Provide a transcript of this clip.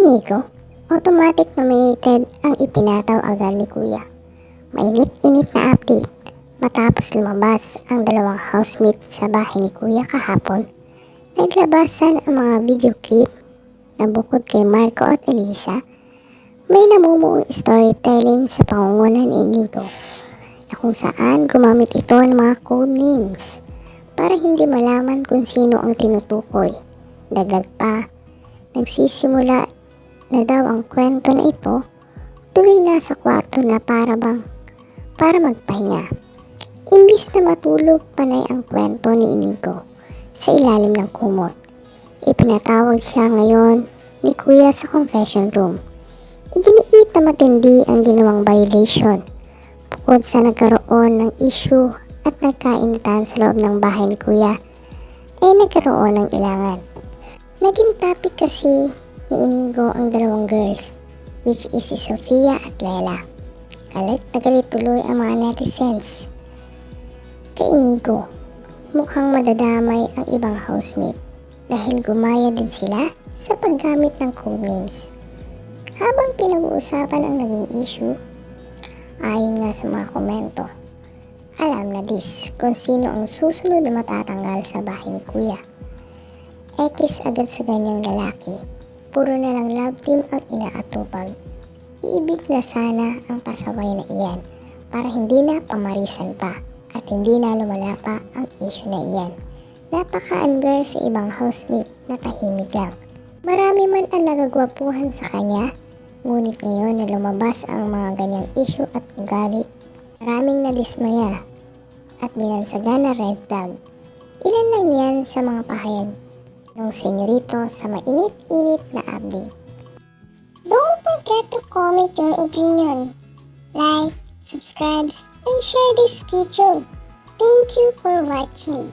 Nico, automatic nominated ang ipinataw agad ni Kuya. Mainit-init na update matapos lumabas ang dalawang housemate sa bahay ni Kuya kahapon. Naglabasan ang mga video clip na bukod kay Marco at Elisa, may namumuong storytelling sa pangunguna ni Nico na kung saan gumamit ito ng mga code names para hindi malaman kung sino ang tinutukoy. Dagdag pa, nagsisimula na daw ang kwento na ito tuwing nasa kwarto na para bang para magpahinga. Imbis na matulog panay ang kwento ni Inigo sa ilalim ng kumot. Ipinatawag siya ngayon ni Kuya sa confession room. Iginiit na matindi ang ginawang violation bukod sa nagkaroon ng issue at nagkainitan sa loob ng bahay ni Kuya ay nagkaroon ng ilangan. Naging topic kasi ni Inigo ang dalawang girls which is si Sofia at Lela. Galit na galit tuloy ang mga netizens. Kay Inigo, mukhang madadamay ang ibang housemate dahil gumaya din sila sa paggamit ng codenames. Habang pinag-uusapan ang naging issue, ayon nga sa mga komento, alam na dis kung sino ang susunod na matatanggal sa bahay ni Kuya. Ekis agad sa ganyang lalaki, puro na lang love team ang inaatupag. Iibig na sana ang pasaway na iyan para hindi na pamarisan pa at hindi na lumala pa ang issue na iyan. Napaka-unfair sa ibang housemate na tahimik lang. Marami man ang nagagwapuhan sa kanya, ngunit ngayon na lumabas ang mga ganyang issue at ugali, maraming nadismaya at binansagan na red flag. Ilan lang yan sa mga pahayag ng senyorito sa mainit-init na update. Don't forget to comment your opinion. Like, subscribe, and share this video. Thank you for watching.